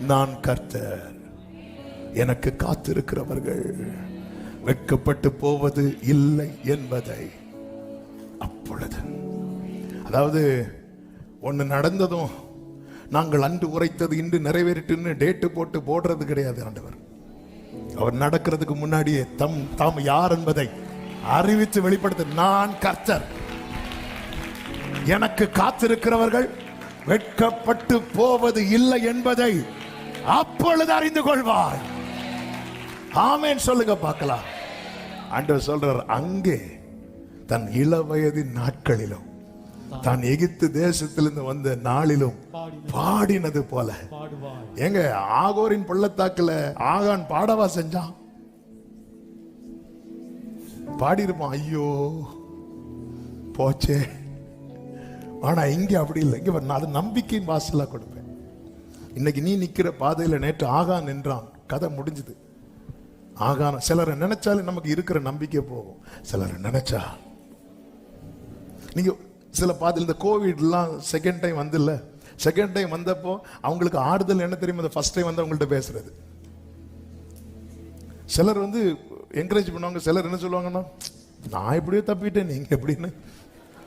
நான் கர்த்தர். எனக்கு காத்திருக்கிறவர்கள் வெட்கப்பட்டு போவது இல்லை என்பதை. அப்பொழுது அதாவது ஒன்று நடந்ததும் நாங்கள் அன்று உரைத்தது இன்று நிறைவேறிட்டுன்னு டேட்டு போட்டு போடுறது கிடையாது ஆண்டவர். அவர் நடக்கிறதுக்கு முன்னாடியே தம் தாம் யார் என்பதை அறிவித்து வெளிப்படுத்த நான் கர்த்தர். எனக்கு காத்திருக்கிறவர்கள் வெட்கப்பட்டு போவது இல்லை என்பதை அப்பொழுது அறிந்து கொள்வார். ஆமேன் சொல்லுங்க பார்க்கலாம். ஆண்டவர் சொல்றார் அங்கே தன் இளவயதின் நாட்களிலும் தான் எகிப்து தேசத்திலிருந்து வந்த நாளிலும் பாடினது போல. எங்க ஏங்க ஆகோரின் பள்ளத்தாக்குல ஆகான் பாடவா செஞ்சான்? பாடியிருப்பான் ஐயோ போச்சே. ஆனா இங்க அப்படி இல்லை. இங்க நான் அது நம்பிக்கையின் வாசலா கொடுப்பேன். இன்னைக்கு நீ நிற்கிற பாதையில் நேற்று ஆகா நின்றான். கதை முடிஞ்சுது. ஆகான சிலரை நினைச்சாலே நமக்கு இருக்கிற நம்பிக்கை போகும். சிலரை நினைச்சா. நீங்க சில பாதையில் இந்த கோவிட்லாம் செகண்ட் டைம் வந்துல்ல. செகண்ட் டைம் வந்தப்போ அவங்களுக்கு ஆறுதல் என்ன தெரியுமா? இந்த ஃபர்ஸ்ட் டைம் வந்து அவங்கள்ட்ட பேசுறது. சிலர் வந்து என்கரேஜ் பண்ணுவாங்க. சிலர் என்ன சொல்லுவாங்கன்னா நான் எப்படியோ தப்பிட்டேன் நீங்க எப்படின்னு?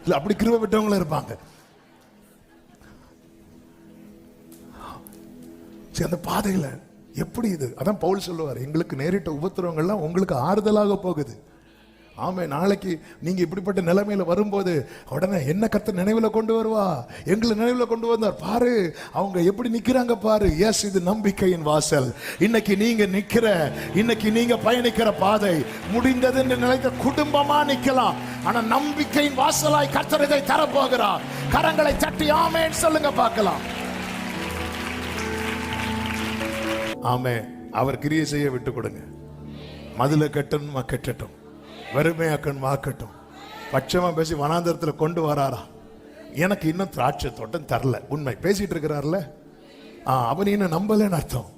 இல்லை அப்படி கிருப விட்டவங்களும் இருப்பாங்க. சரி அந்த பாதையில் எப்படி இது? அதான் பவுல் சொல்லுவார் எங்களுக்கு நேரிட்ட உபத்திரவங்கள்லாம் உங்களுக்கு ஆறுதலாக போகுது. ஆமாம் நாளைக்கு நீங்கள் இப்படிப்பட்ட நிலைமையில் வரும்போது உடனே என்ன கத்த நினைவில் கொண்டு வருவா? எங்களை நினைவில் கொண்டு வந்தார். பாரு அவங்க எப்படி நிற்கிறாங்க பாரு. எஸ் இது நம்பிக்கையின் வாசல். இன்னைக்கு நீங்கள் நிற்கிற இன்னைக்கு நீங்கள் பயணிக்கிற பாதை முடிந்தது என்று நினைத்த நிற்கலாம் ஆனால் நம்பிக்கையின் வாசலாய் கர்த்தர் இதை தரப்போகிறார். கரங்களை தட்டி ஆமேன்னு சொல்லுங்க பார்க்கலாம். ஆமே அவர் கிரியை செய்ய விட்டு கொடுங்க. மதுல கட்டணுமா கட்டட்டும் வறுமையாக்கணுமா ஆக்கட்டும் பட்சமாக பேசி வனாந்தரத்தில் கொண்டு வராரா? எனக்கு இன்னும் திராட்சை தோட்டம் தரல. உண்மை. பேசிட்டு இருக்கிறார்ல? ஆ, அவன் இன்னும் நம்பலன்னு அர்த்தம்.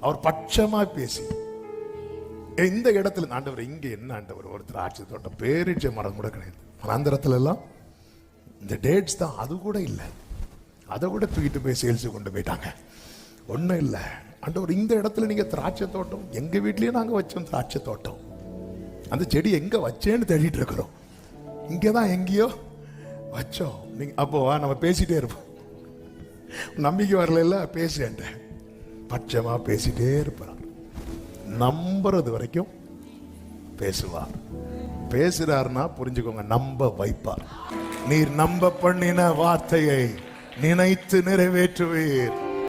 அவர் பட்சமாக பேசி. ஏ, இந்த இடத்துல ஆண்டவர் இங்கே என்ன ஆண்டவர்? ஒரு திராட்சை தோட்டம். பேரிச்ச மரம் கூட கிடையாது. வனாந்தரத்துல எல்லாம் இந்த டேட்ஸ் தான். அது கூட இல்லை. அதை கூட தூக்கிட்டு போய் சேல்ஸு கொண்டு போயிட்டாங்க. ஒன்றும் இல்லை. ஆண்டவர் இந்த இடத்துல நீங்கள் திராட்சை தோட்டம் எங்கள் வீட்லயே நாங்கள் வச்சோம் திராட்சை தோட்டம் அந்த செடி எங்கே வச்சேன்னு தேடிட்டு இருக்கிறோம். இங்கே தான் எங்கேயோ வச்சோம். நீங்கள் அப்போ வா, நம்ம பேசிட்டே இருப்போம். நம்பிக்கை வரல பேசுறேன் பட்சமாக பேசிகிட்டே இருப்பார் நம்புறது வரைக்கும் பேசுவார். பேசுகிறாருன்னா புரிஞ்சுக்கோங்க நம்ப வைப்பார். நீர் நம்ப பண்ணின வார்த்தையை நினைத்து நிறைவேற்றுவீர்.